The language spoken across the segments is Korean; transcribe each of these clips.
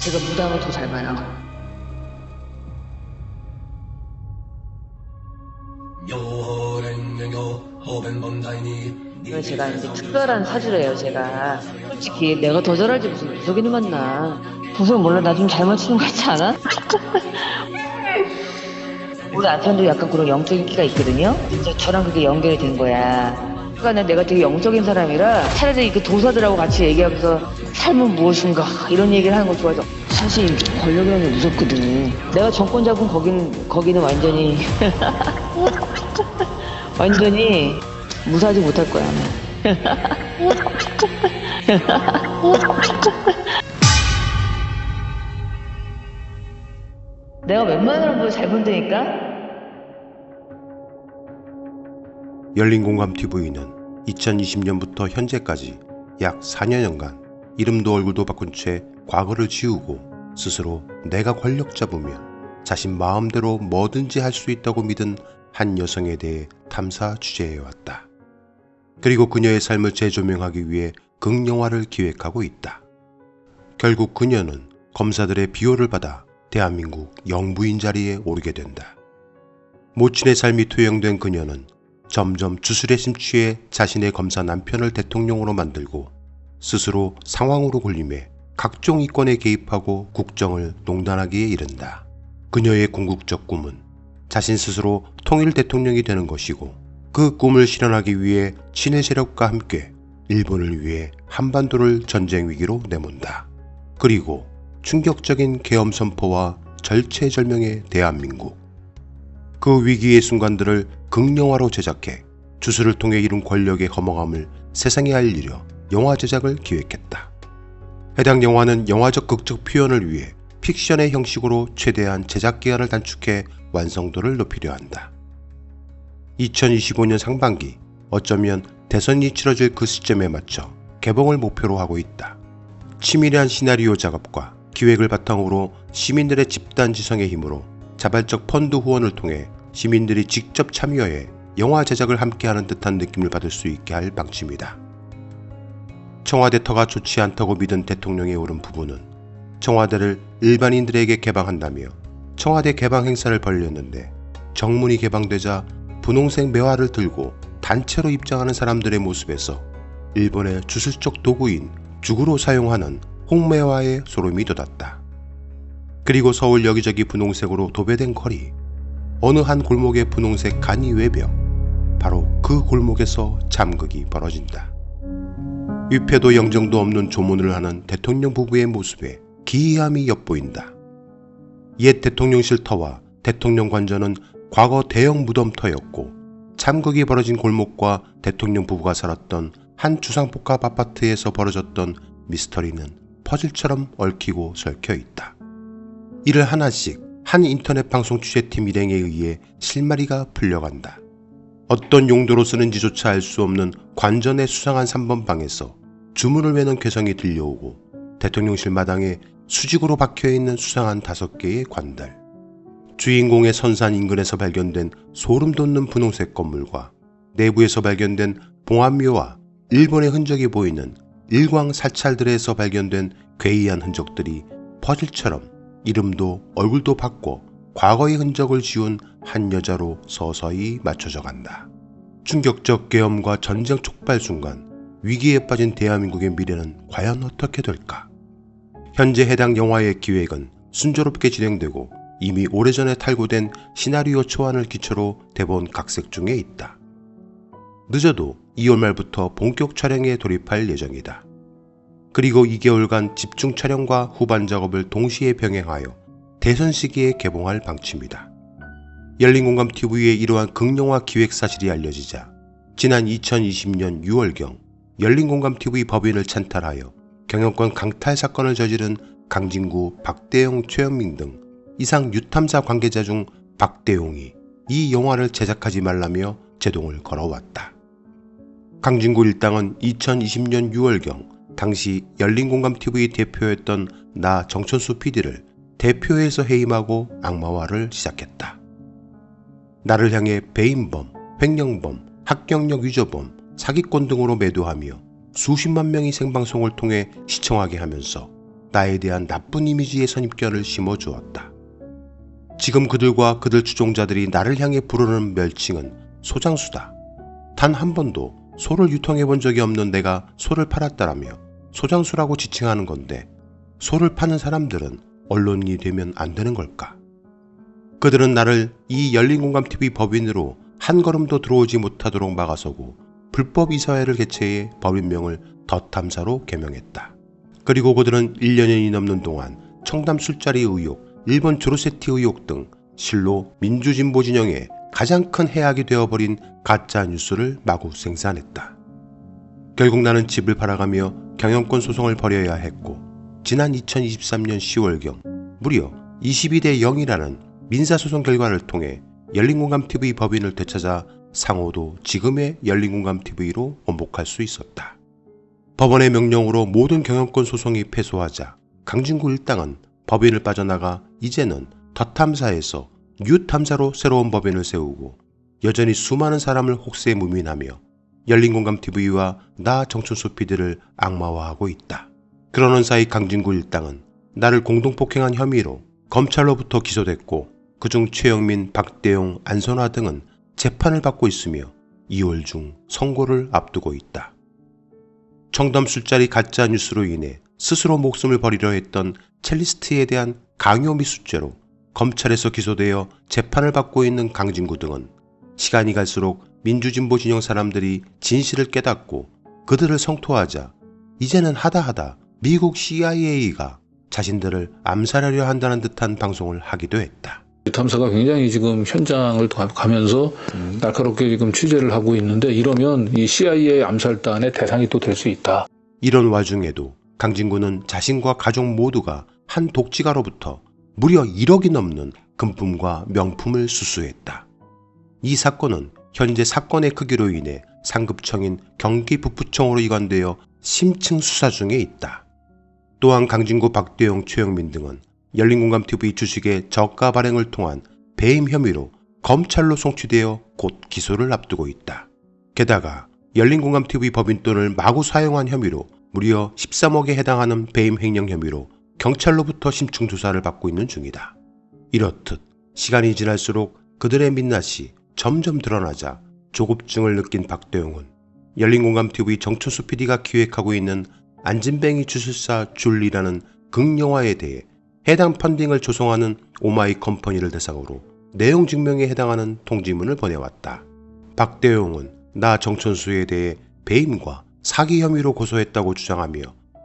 제가 무당을 더 잘 봐요. 제가 이제 특별한 사주래요, 제가. 솔직히 내가 더 잘알지 무슨 무속인을 만나. 무속 몰라, 나 좀 잘 맞추는 거 같지 않아? 우리 남편도 약간 그런 영적인 끼가 있거든요? 진짜 저랑 그게 연결이 된 거야. 그러니까 내가 되게 영적인 사람이라 차라리 그 도사들하고 같이 얘기하면서 삶은 무엇인가 이런 얘기를 하는 거 좋아해서 사실 권력이라는 게 무섭거든. 내가 정권 잡은 거기는, 거기는 완전히 완전히 무사하지 못할 거야. 아마. 내가 웬만하면 뭐잘 본다니까? 열린공감TV는 2020년부터 현재까지 약 4년여간 이름도 얼굴도 바꾼 채 과거를 지우고 스스로 내가 권력 잡으면 자신 마음대로 뭐든지 할 수 있다고 믿은 한 여성에 대해 탐사 취재해왔다. 그리고 그녀의 삶을 재조명하기 위해 극영화를 기획하고 있다. 결국 그녀는 검사들의 비호를 받아 대한민국 영부인 자리에 오르게 된다. 모친의 삶이 투영된 그녀는 점점 주술에 심취해 자신의 검사 남편을 대통령으로 만들고 스스로 상황으로 굴림해 각종 이권에 개입하고 국정을 농단하기에 이른다. 그녀의 궁극적 꿈은 자신 스스로 통일 대통령이 되는 것이고 그 꿈을 실현하기 위해 친일 세력과 함께 일본을 위해 한반도를 전쟁 위기로 내몬다. 그리고 충격적인 계엄 선포와 절체절명의 대한민국. 그 위기의 순간들을 극영화로 제작해 주술을 통해 이룬 권력의 허망함을 세상에 알리려 영화 제작을 기획했다. 해당 영화는 영화적 극적 표현을 위해 픽션의 형식으로 최대한 제작 기간을 단축해 완성도를 높이려 한다. 2025년 상반기 어쩌면 대선이 치러질 그 시점에 맞춰 개봉을 목표로 하고 있다. 치밀한 시나리오 작업과 기획을 바탕으로 시민들의 집단 지성의 힘으로 자발적 펀드 후원을 통해 시민들이 직접 참여해 영화 제작을 함께하는 듯한 느낌을 받을 수 있게 할 방침이다. 청와대 터가 좋지 않다고 믿은 대통령의 옳은 부부는 청와대를 일반인들에게 개방한다며 청와대 개방 행사를 벌였는데 정문이 개방되자 분홍색 매화를 들고 단체로 입장하는 사람들의 모습에서 일본의 주술적 도구인 죽으로 사용하는 홍매화의 소름이 돋았다. 그리고 서울 여기저기 분홍색으로 도배된 거리, 어느 한 골목의 분홍색 간이 외벽, 바로 그 골목에서 잠극이 벌어진다. 위패도 영정도 없는 조문을 하는 대통령 부부의 모습에 기이함이 엿보인다. 옛 대통령실 터와 대통령 관저는 과거 대형 무덤터였고 참극이 벌어진 골목과 대통령 부부가 살았던 한 주상복합 아파트에서 벌어졌던 미스터리는 퍼즐처럼 얽히고 설켜 있다. 이를 하나씩 한 인터넷 방송 취재팀 일행에 의해 실마리가 풀려간다. 어떤 용도로 쓰는지조차 알 수 없는 관전의 수상한 3번 방에서 주문을 외는 괴성이 들려오고 대통령실 마당에 수직으로 박혀 있는 수상한 다섯 개의 관달. 주인공의 선산 인근에서 발견된 소름 돋는 분홍색 건물과 내부에서 발견된 봉합묘와 일본의 흔적이 보이는 일광 사찰들에서 발견된 괴이한 흔적들이 퍼즐처럼 이름도 얼굴도 바꿔 과거의 흔적을 지운 한 여자로 서서히 맞춰져 간다. 충격적 계엄과 전쟁 촉발 순간 위기에 빠진 대한민국의 미래는 과연 어떻게 될까? 현재 해당 영화의 기획은 순조롭게 진행되고 이미 오래전에 탈고된 시나리오 초안을 기초로 대본 각색 중에 있다. 늦어도 2월 말부터 본격 촬영에 돌입할 예정이다. 그리고 2개월간 집중 촬영과 후반 작업을 동시에 병행하여 대선 시기에 개봉할 방침이다. 열린공감TV의 이러한 극영화 기획 사실이 알려지자 지난 2020년 6월경 열린공감TV 법인을 찬탈하여 경영권 강탈 사건을 저지른 강진구, 박대용, 최현민 등 이상 유탐사 관계자 중 박대용이 이 영화를 제작하지 말라며 제동을 걸어왔다. 강진구 일당은 2020년 6월경 당시 열린공감TV 대표였던 나 정천수 PD를 대표에서 해임하고 악마화를 시작했다. 나를 향해 배임범, 횡령범, 합격력 위조범, 사기꾼 등으로 매도하며 수십만 명이 생방송을 통해 시청하게 하면서 나에 대한 나쁜 이미지의 선입견을 심어주었다. 지금 그들과 그들 추종자들이 나를 향해 부르는 멸칭은 소장수다. 단 한 번도 소를 유통해 본 적이 없는 내가 소를 팔았다라며 소장수라고 지칭하는 건데 소를 파는 사람들은 언론인이 되면 안 되는 걸까? 그들은 나를 이 열린공감TV 법인으로 한 걸음도 들어오지 못하도록 막아서고 불법 이사회를 개최해 법인명을 덧탐사로 개명했다. 그리고 그들은 1년이 넘는 동안 청담 술자리 의혹, 일본 조르세티 의혹 등 실로 민주진보 진영의 가장 큰 해악이 되어버린 가짜 뉴스를 마구 생산했다. 결국 나는 집을 팔아가며 경영권 소송을 벌여야 했고 지난 2023년 10월경 무려 22대 0이라는 민사소송 결과를 통해 열린공감TV 법인을 되찾아 상호도 지금의 열린공감TV로 원복할 수 있었다. 법원의 명령으로 모든 경영권 소송이 패소하자 강진구 일당은 법인을 빠져나가 이제는 덧탐사에서 뉴탐사로 새로운 법인을 세우고 여전히 수많은 사람을 혹세 무민하며 열린공감TV와 나 정춘수 PD를 악마화하고 있다. 그러는 사이 강진구 일당은 나를 공동폭행한 혐의로 검찰로부터 기소됐고 그중 최영민, 박대용, 안선화 등은 재판을 받고 있으며 2월 중 선고를 앞두고 있다. 청담 술자리 가짜 뉴스로 인해 스스로 목숨을 버리려 했던 첼리스트에 대한 강요 미수죄로 검찰에서 기소되어 재판을 받고 있는 강진구 등은 시간이 갈수록 민주진보 진영 사람들이 진실을 깨닫고 그들을 성토하자 이제는 하다하다 미국 CIA가 자신들을 암살하려 한다는 듯한 방송을 하기도 했다. 탐사가 굉장히 지금 현장을 가- 가면서 날카롭게 지금 취재를 하고 있는데 이러면 이 CIA 암살단의 대상이 또 될 수 있다. 이런 와중에도 강진구는 자신과 가족 모두가 한 독지가로부터 무려 1억이 넘는 금품과 명품을 수수했다. 이 사건은 현재 사건의 크기로 인해 상급청인 경기북부청으로 이관되어 심층 수사 중에 있다. 또한 강진구, 박대용, 최영민 등은 열린공감TV 주식의 저가 발행을 통한 배임 혐의로 검찰로 송치되어 곧 기소를 앞두고 있다. 게다가 열린공감TV 법인 돈을 마구 사용한 혐의로 무려 13억에 해당하는 배임 횡령 혐의로 경찰로부터 심층 조사를 받고 있는 중이다. 이렇듯 시간이 지날수록 그들의 민낯이 점점 드러나자 조급증을 느낀 박대용은 열린공감TV 정초수 PD가 기획하고 있는 안진뱅이 주술사 줄리라는 극영화에 대해 해당 펀딩을 조성하는 오마이 컴퍼니를 대상으로 내용 증명에 해당하는 통지문을 보내왔다. 박대용은 나 정천수에 대해 배임과 사기 혐의로 고소했다고 주장하며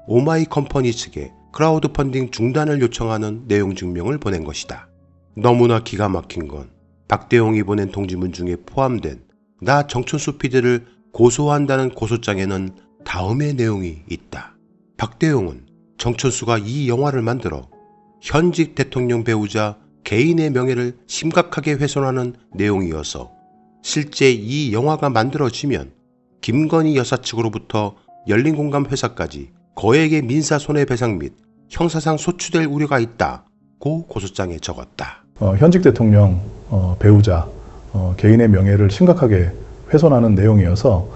오마이 컴퍼니 측에 크라우드 펀딩 중단을 요청하는 내용 증명을 보낸 것이다. 너무나 기가 막힌 건 박대용이 보낸 통지문 중에 포함된 나 정천수 PD를 고소한다는 고소장에는 다음의 내용이 있다. 박대용은 정천수가 이 영화를 만들어 현직 대통령 배우자 개인의 명예를 심각하게 훼손하는 내용이어서 실제 이 영화가 만들어지면 김건희 여사 측으로부터 열린공감 회사까지 거액의 민사 손해배상 및 형사상 소추될 우려가 있다고 고소장에 적었다. 어, 현직 대통령 어, 배우자 어, 개인의 명예를 심각하게 훼손하는 내용이어서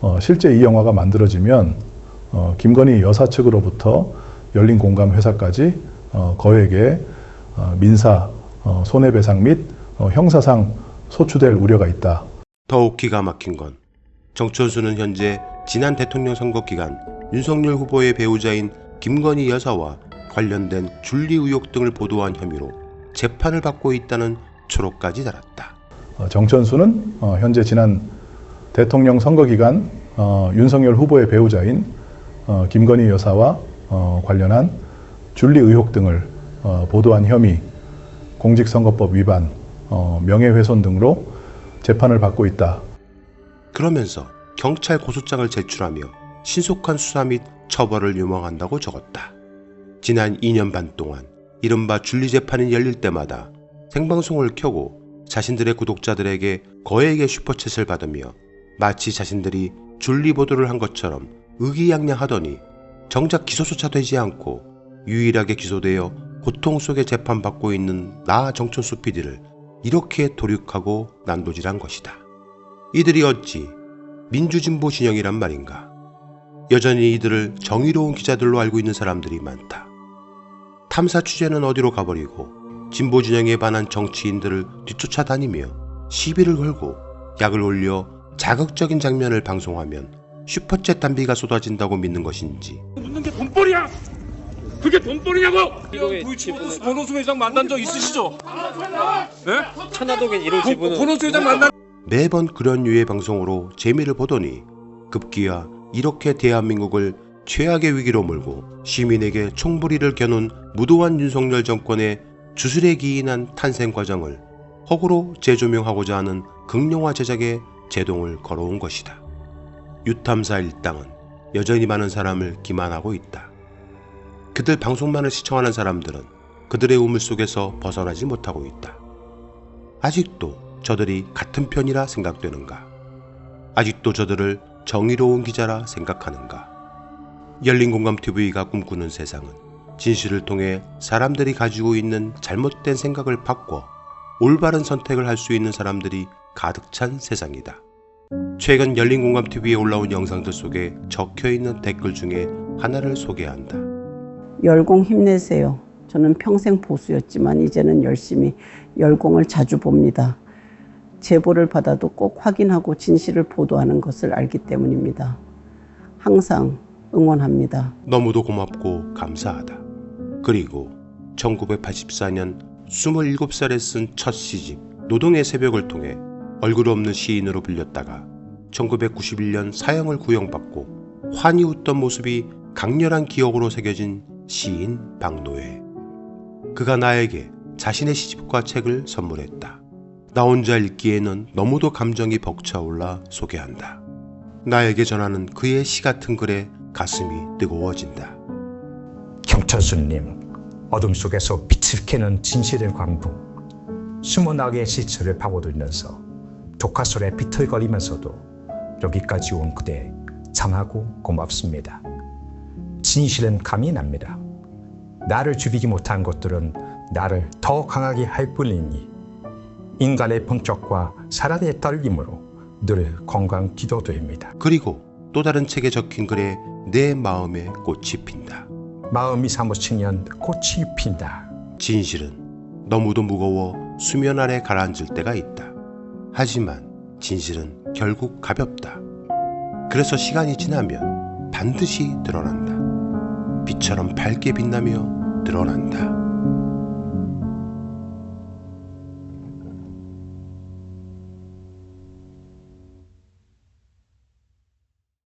어, 실제 이 영화가 만들어지면 어, 김건희 여사 측으로부터 열린 공감 회사까지 어, 거액의 어, 민사 어, 손해배상 및 어, 형사상 소추될 우려가 있다. 더욱 기가 막힌 건 정천수는 현재 지난 대통령 선거 기간 윤석열 후보의 배우자인 김건희 여사와 관련된 줄리 의혹 등을 보도한 혐의로 재판을 받고 있다는 초록까지 달았다. 어, 정천수는 어, 현재 지난 대통령 선거 기간 어, 윤석열 후보의 배우자인 어, 김건희 여사와 어, 관련한 줄리 의혹 등을 어, 보도한 혐의, 공직선거법 위반, 어, 명예훼손 등으로 재판을 받고 있다. 그러면서 경찰 고소장을 제출하며 신속한 수사 및 처벌을 요망한다고 적었다. 지난 2년 반 동안 이른바 줄리 재판이 열릴 때마다 생방송을 켜고 자신들의 구독자들에게 거액의 슈퍼챗을 받으며 마치 자신들이 줄리 보도를 한 것처럼 의기양양하더니 정작 기소조차 되지 않고 유일하게 기소되어 고통 속에 재판받고 있는 나 정천수 PD를 이렇게 도륙하고 난도질한 것이다. 이들이 어찌 민주진보 진영이란 말인가? 여전히 이들을 정의로운 기자들로 알고 있는 사람들이 많다. 탐사 취재는 어디로 가버리고 진보 진영에 반한 정치인들을 뒤쫓아 다니며 시비를 걸고 약을 올려 자극적인 장면을 방송하면 슈퍼챗 단비가 쏟아진다고 믿는 것인지 묻는 게 돈벌이야. 그게 돈벌이냐고. 보노수 보노수 회장 만난 적 있으시죠? 네? 천화동인 1호 지분은 보노수 회장 만난 매번 그런 유의 방송으로 재미를 보더니 급기야 이렇게 대한민국을 최악의 위기로 몰고 시민에게 총부리를 겨눈 무도한 윤석열 정권의 주술에 기인한 탄생 과정을 허구로 재조명하고자 하는 극령화 제작에 제동을 걸어온 것이다. 유탐사 일당은 여전히 많은 사람을 기만하고 있다. 그들 방송만을 시청하는 사람들은 그들의 우물 속에서 벗어나지 못하고 있다. 아직도 저들이 같은 편이라 생각되는가? 아직도 저들을 정의로운 기자라 생각하는가? 열린공감TV가 꿈꾸는 세상은 진실을 통해 사람들이 가지고 있는 잘못된 생각을 바꿔 올바른 선택을 할 수 있는 사람들이 가득 찬 세상이다. 최근 열린공감TV에 올라온 영상들 속에 적혀 있는 댓글 중에 하나를 소개한다. 열공 힘내세요. 저는 평생 보수였지만 이제는 열심히 열공을 자주 봅니다. 제보를 받아도 꼭 확인하고 진실을 보도하는 것을 알기 때문입니다. 항상 응원합니다. 너무도 고맙고 감사하다. 그리고 1984년 27살에 쓴 첫 시집 노동의 새벽을 통해 얼굴 없는 시인으로 불렸다가 1991년 사형을 구형받고 환히 웃던 모습이 강렬한 기억으로 새겨진 시인 박노해. 그가 나에게 자신의 시집과 책을 선물했다. 나 혼자 읽기에는 너무도 감정이 벅차올라 소개한다. 나에게 전하는 그의 시 같은 글에 가슴이 뜨거워진다. 경천수님, 어둠 속에서 빛을 캐는 진실의 광풍, 수문학의 시체를 파고들면서 독화설에 비틀거리면서도 여기까지 온 그대 참하고 고맙습니다. 진실은 감이 납니다. 나를 죽이지 못한 것들은 나를 더 강하게 할 뿐이니 인간의 본격과 사람의 떨림으로 늘 건강 기도드립니다. 그리고 또 다른 책에 적힌 글에 내 마음에 꽃이 핀다. 마음이 사무치면 꽃이 핀다. 진실은 너무도 무거워 수면 아래 가라앉을 때가 있다. 하지만 진실은 결국 가볍다. 그래서 시간이 지나면 반드시 드러난다. 빛처럼 밝게 빛나며 드러난다.